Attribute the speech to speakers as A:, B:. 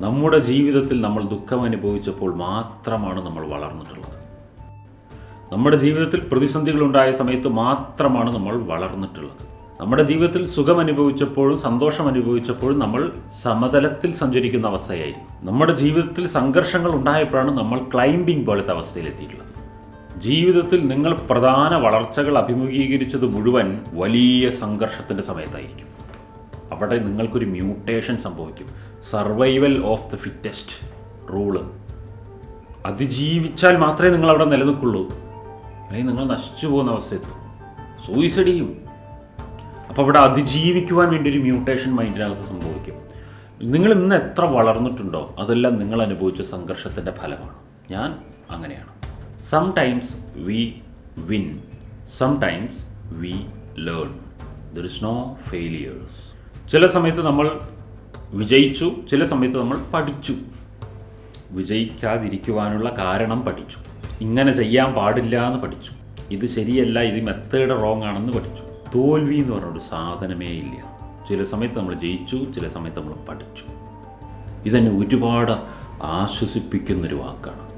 A: നമ്മുടെ ജീവിതത്തിൽ നമ്മൾ ദുഃഖം അനുഭവിച്ചപ്പോൾ മാത്രമാണ് നമ്മൾ വളർന്നിട്ടുള്ളത്. നമ്മുടെ ജീവിതത്തിൽ പ്രതിസന്ധികളുണ്ടായ സമയത്ത് മാത്രമാണ് നമ്മൾ വളർന്നിട്ടുള്ളത്. നമ്മുടെ ജീവിതത്തിൽ സുഖം അനുഭവിച്ചപ്പോഴും സന്തോഷം അനുഭവിച്ചപ്പോഴും നമ്മൾ സമതലത്തിൽ സഞ്ചരിക്കുന്ന അവസ്ഥയായിരുന്നു. നമ്മുടെ ജീവിതത്തിൽ സംഘർഷങ്ങൾ ഉണ്ടായപ്പോഴാണ് നമ്മൾ ക്ലൈംബിംഗ് പോലത്തെ അവസ്ഥയിലെത്തിയിട്ടുള്ളത്. ജീവിതത്തിൽ നിങ്ങൾ പ്രധാന വളർച്ചകൾ അഭിമുഖീകരിച്ചത് മുഴുവൻ വലിയ സംഘർഷത്തിന്റെ സമയത്തായിരിക്കും. അവിടെ നിങ്ങൾക്കൊരു മ്യൂട്ടേഷൻ സംഭവിക്കും. Survival of the fittest rule അതിജീവിച്ചാൽ മാത്രമേ നിങ്ങൾ അവിടെ നിലനിൽക്കുള്ളൂ. അല്ലെങ്കിൽ നിങ്ങൾ നശിച്ചു പോകുന്ന അവസ്ഥയെത്തും. സൂയിസൈഡ് ചെയ്യും. അപ്പോൾ അവിടെ അതിജീവിക്കുവാൻ വേണ്ടി ഒരു മ്യൂട്ടേഷൻ മൈൻഡിനകത്ത് സംഭവിക്കും. നിങ്ങൾ ഇന്ന് എത്ര വളർന്നിട്ടുണ്ടോ അതെല്ലാം നിങ്ങൾ അനുഭവിച്ച സംഘർഷത്തിന്റെ ഫലമാണ്. ഞാൻ അങ്ങനെയാണ്. Sometimes we win sometimes we learn there is no failures ചില സമയത്ത് നമ്മൾ വിജയിച്ചു ചില സമയത്ത് നമ്മൾ പഠിച്ചു. വിജയിക്കാതിരിക്കുവാനുള്ള കാരണം പഠിച്ചു. ഇങ്ങനെ ചെയ്യാൻ പാടില്ല എന്ന് പഠിച്ചു. ഇത് ശരിയല്ല ഇത് മെത്തേഡ് റോങ് ആണെന്ന് പഠിച്ചു. തോൽവി എന്ന് പറഞ്ഞൊരു സാധനമേ ഇല്ല. ചില സമയത്ത് നമ്മൾ ജയിച്ചു ചില സമയത്ത് നമ്മൾ പഠിച്ചു. ഇതെന്നെ ഒരുപാട് ആശ്വസിപ്പിക്കുന്നൊരു വാക്കാണ്.